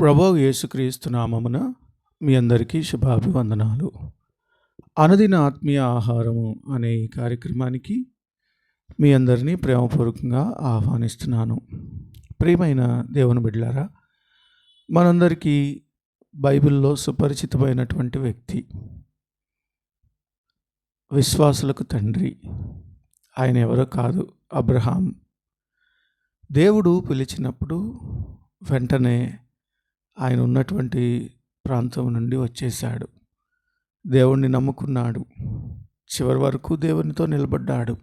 ప్రభు యేసుక్రీస్తు నామమున మీ అందరికీ శుభాభివందనాలు. అనుదిన ఆత్మీయ ఆహారము అనే ఈ కార్యక్రమానికి మీ అందరినీ ప్రేమపూర్వకంగా ఆహ్వానిస్తున్నాను. ప్రియమైన దేవుని బిడ్లారా మనందరికీ బైబిల్లో సుపరిచితమైనటువంటి వ్యక్తి విశ్వాసులకు తండ్రి ఆయన ఎవరో కాదు అబ్రహాం. దేవుడు పిలిచినప్పుడు వెంటనే ఆయన ఉన్నటువంటి ప్రాంతం నుండి వచ్చేశాడు. దేవుణ్ణి నమ్ముకున్నాడు. చివరి వరకు దేవునితో నిలబడ్డాడు.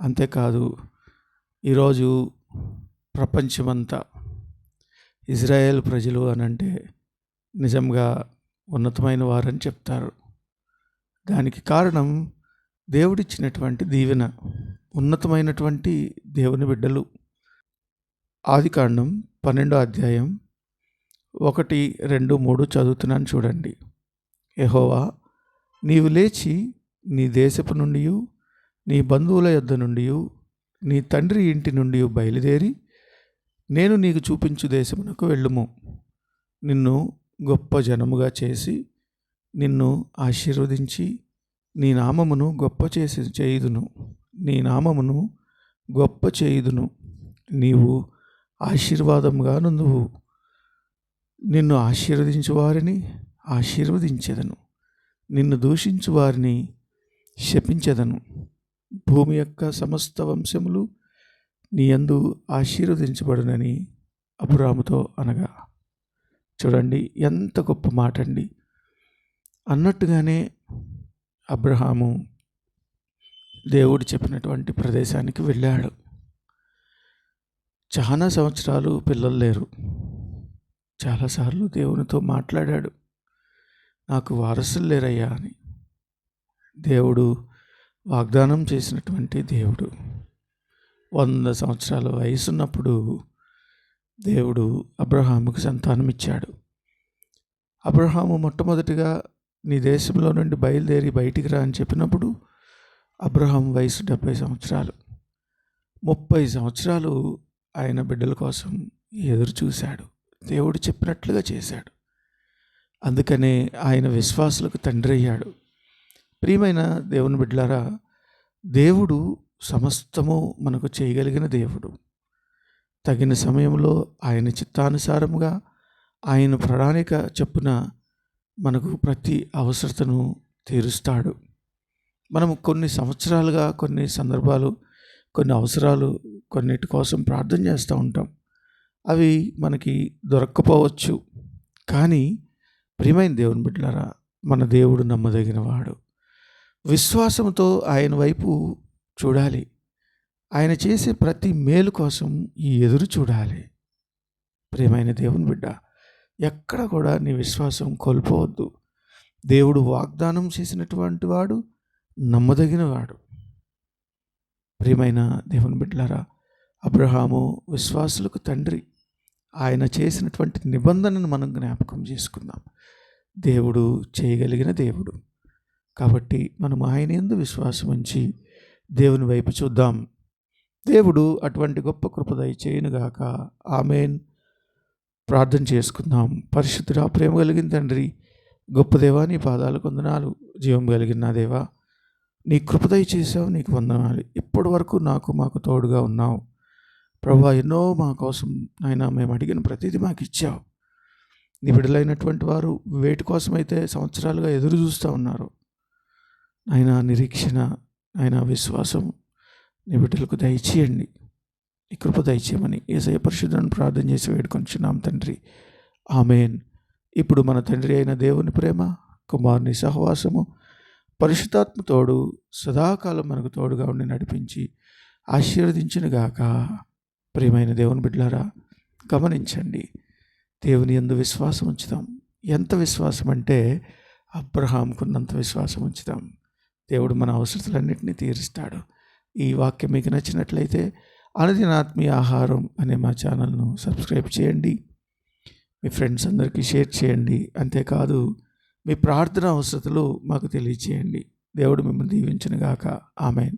అంతేకాదు ఈరోజు ప్రపంచమంతా ఇజ్రాయేల్ ప్రజలు అని అంటే నిజంగా ఉన్నతమైన వారని చెప్తారు. దానికి కారణం దేవుడిచ్చినటువంటి దీవెన ఉన్నతమైనటువంటి దేవుని బిడ్డలు. ఆదికాండం పన్నెండో అధ్యాయం ఒకటి రెండు మూడు చదువుతున్నాను చూడండి. యహోవా నీవు లేచి నీ దేశపు నుండి నీ బంధువుల యొద్ద నుండి నీ తండ్రి ఇంటి నుండి బయలుదేరి నేను నీకు చూపించు దేశమునకు వెళ్ళుము. నిన్ను గొప్ప జనముగా చేసి నిన్ను ఆశీర్వదించి నీ నామమును గొప్ప చేసి చేయుదును. నీ నామమును గొప్ప చేయుదును. నీవు ఆశీర్వాదముగా నువ్వు నిన్ను ఆశీర్వదించు వారిని ఆశీర్వదించెదను. నిన్ను దూషించు వారిని శపించెదను. భూమి యొక్క సమస్త వంశములు నీ అందు ఆశీర్వదించబడునని అపురాముతో అనగా చూడండి ఎంత గొప్ప మాట అండి అన్నట్టుగానే అబ్రహాము దేవుడు చెప్పినటువంటి ప్రదేశానికి వెళ్ళాడు. చాలా సంవత్సరాలు పిల్లలు లేరు. చాలాసార్లు దేవునితో మాట్లాడాడు. నాకు వారసులు లేరయ్యా అని. దేవుడు వాగ్దానం చేసినటువంటి దేవుడు. వంద సంవత్సరాల వయసున్నప్పుడు దేవుడు అబ్రహాముకు సంతానం ఇచ్చాడు అబ్రహాము మొట్టమొదటిగా నీ దేశంలో నుండి బయలుదేరి బయటికి రా అని చెప్పినప్పుడు అబ్రహాం వయసు డెబ్భై సంవత్సరాలు. ముప్పై సంవత్సరాలు ఆయన బిడ్డల కోసం ఎదురు చూశాడు దేవుడు చెప్పినట్లుగా చేశాడు. అందుకనే ఆయన విశ్వాసులకు తండ్రి అయ్యాడు. ప్రియమైన దేవుని బిడ్డలారా దేవుడు సమస్తము మనకు చేయగలిగిన దేవుడు. తగిన సమయంలో ఆయన చిత్తానుసారముగా ఆయన ప్రణాళిక చెప్పున మనకు ప్రతి అవసరతను తీరుస్తాడు. మనం కొన్ని సంవత్సరాలుగా కొన్ని సందర్భాలు కొన్ని అవసరాలు కొన్నిటి కోసం ప్రార్థన చేస్తూ ఉంటాం. అవి మనకి దొరక్కపోవచ్చు. కానీ ప్రియమైన దేవుని బిడ్డలారా మన దేవుడు నమ్మదగినవాడు. విశ్వాసంతో ఆయన వైపు చూడాలి. ఆయన చేసే ప్రతి మేలు కోసం ఈ ఎదురు చూడాలి. ప్రియమైన దేవుని బిడ్డ ఎక్కడ కూడా నీ విశ్వాసం కోల్పోవద్దు. దేవుడు వాగ్దానం చేసినటువంటి వాడు నమ్మదగినవాడు ప్రియమైన దేవుని బిడ్డలారా అబ్రహాము విశ్వాసులకు తండ్రి. ఆయన చేసినటువంటి నిబంధనను మనం జ్ఞాపకం చేసుకుందాం. దేవుడు చేయగలిగిన దేవుడు. కాబట్టి మనం ఆయన ఎందు విశ్వాసం ఉంచి దేవుని వైపు చూద్దాం. దేవుడు అటువంటి గొప్ప కృపదయ చేయనుగాక. ఆమెన్. ప్రార్థన చేసుకుందాం. పరిశుద్ధుడా ప్రేమ కలిగిన తండ్రి గొప్ప దేవా నీ పాదాలు కొందనాలు జీవం కలిగిన నా దేవా నీ కృపదయ చేసావు నీకు వందనాలు. ఇప్పటి వరకు నాకు మాకు తోడుగా ఉన్నావు. ప్రభా ఎన్నో మా కోసం ఆయన మేము అడిగిన ప్రతిదీ మాకు ఇచ్చావు. నీ బిడ్డలైనటువంటి వారు వేటి కోసమైతే సంవత్సరాలుగా ఎదురు చూస్తూ ఉన్నారు. ఆయన నిరీక్షణ ఆయన విశ్వాసం నీ బిడ్డలకు దయచేయండి ఈ కృప దయచేయమని ఏసయ పరిశుద్ధను ప్రార్థన చేసి వేడుకొంచున్నాం తండ్రి. ఆమెన్. ఇప్పుడు మన తండ్రి అయిన దేవుని ప్రేమ కుమారుని సహవాసము పరిశుద్ధాత్మ తోడు సదాకాలం మనకు తోడుగా ఉండి నడిపించి ఆశీర్వదించినగాక. ప్రియమైన దేవుని బిడ్డలారా గమనించండి. దేవుని ఎందు విశ్వాసం ఉంచుతాం ఎంత విశ్వాసం అంటే అబ్రహాంకున్నంత విశ్వాసం ఉంచుతాం దేవుడు మన అవసరతలన్నింటినీ తీరుస్తాడు. ఈ వాక్యం మీకు నచ్చినట్లయితే అనుదిన ఆత్మీయ ఆహారం అనే మా ఛానల్ను సబ్స్క్రైబ్ చేయండి. మీ ఫ్రెండ్స్ అందరికీ షేర్ చేయండి. అంతేకాదు మీ ప్రార్థన అవసరతలు మాకు తెలియచేయండి. దేవుడు మిమ్మల్ని దీవించనుగాక. ఆమెన్.